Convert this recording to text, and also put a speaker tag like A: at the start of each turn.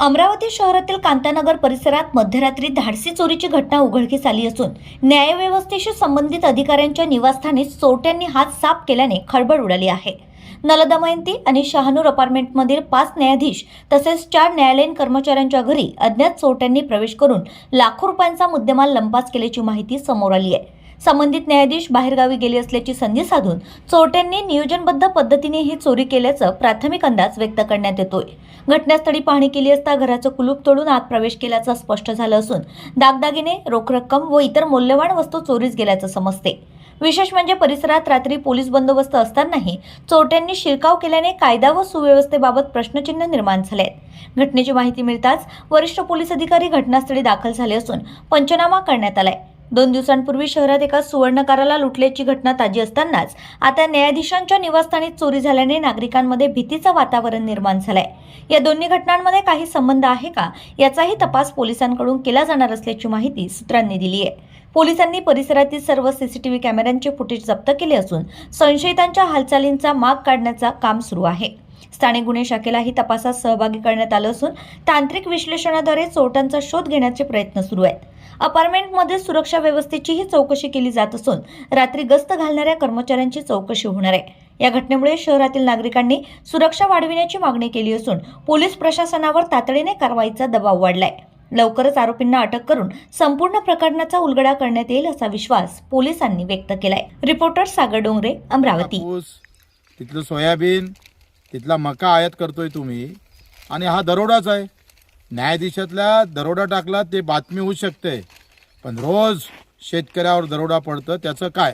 A: अमरावती शहरातील कांतानगर परिसरात मध्यरात्री धाडसी चोरीची घटना उघडकीस आली असून न्यायव्यवस्थेशी संबंधित अधिकाऱ्यांच्या निवासस्थानी चोरट्यांनी हात साफ केल्याने खळबळ उडाली आहे. नलदमयंती आणि शहानूर अपार्टमेंटमधील पाच न्यायाधीश तसेच चार न्यायालयीन कर्मचाऱ्यांच्या घरी अज्ञात चोरट्यांनी प्रवेश करून लाखो रुपयांचा मुद्देमाल लंपास केल्याची माहिती समोर आली आहे. संबंधित न्यायाधीश बाहेरगावी गेले असल्याची संधी साधून चोरट्यांनी नियोजनबद्ध पद्धतीने ही चोरी केल्याचं प्राथमिक अंदाज व्यक्त करण्यात येतोय. घटनास्थळी पाहणी केली असता घराचं कुलूप तोडून आत प्रवेश केल्याचं स्पष्ट झालं असून दागदागिने रोख रक्कम व इतर मौल्यवान वस्तू चोरीस गेल्याचं समजते. विशेष म्हणजे परिसरात रात्री पोलीस बंदोबस्त असतानाही चोरट्यांनी शिरकाव केल्याने कायदा व सुव्यवस्थेबाबत प्रश्नचिन्ह निर्माण झाले आहेत घटनेची माहिती मिळताच वरिष्ठ पोलीस अधिकारी घटनास्थळी दाखल झाले असून पंचनामा करण्यात आलाय. दोन दिवसांपूर्वी शहरात एका सुवर्णकाराला लुटल्याची घटना ताजी असतानाच आता न्यायाधीशांच्या निवासस्थानी चोरी झाल्याने नागरिकांमध्ये भीतीचं वातावरण निर्माण झालंय. या दोन्ही घटनांमध्ये काही संबंध आहे का? याचाही तपास पोलिसांकडून केला जाणार असल्याची माहिती सूत्रांनी दिली आहे पोलिसांनी परिसरातील सर्व सीसीटीव्ही कॅमेऱ्यांचे फुटेज जप्त केले असून संशयितांच्या हालचालींचा माग काढण्याचा काम सुरू आहे. स्थानिक गुन्हे शाखेलाही तपासात सहभागी करण्यात आलं असून तांत्रिक विश्लेषणाद्वारे चोरट्यांचा शोध घेण्याचे प्रयत्न सुरू आहेत. अपार्टमेंटमध्ये सुरक्षा व्यवस्थेचीही चौकशी केली जात असून रात्री गस्त घालणाऱ्या कर्मचाऱ्यांची चौकशी होणार आहे. या घटनेमुळे शहरातील नागरिकांनी सुरक्षा वाढविण्याची मागणी केली असून पोलीस प्रशासनावर तातडीने कारवाईचा दबाव वाढलाय. लवकरच आरोपींना अटक करून संपूर्ण प्रकरणाचा उलगडा करण्यात येईल असा विश्वास पोलिसांनी व्यक्त केलाय. रिपोर्टर सागर डोंगरे अमरावती.
B: तिथलं सोयाबीन तिथला मका आयात करतोय तुम्ही आणि हा दरोडाच आहे. न्यायाधीशातल्या दरोडा टाकला ते बातमी होऊ शकते. पण रोज शेतकऱ्यावर दरोडा पडतं त्याचं काय?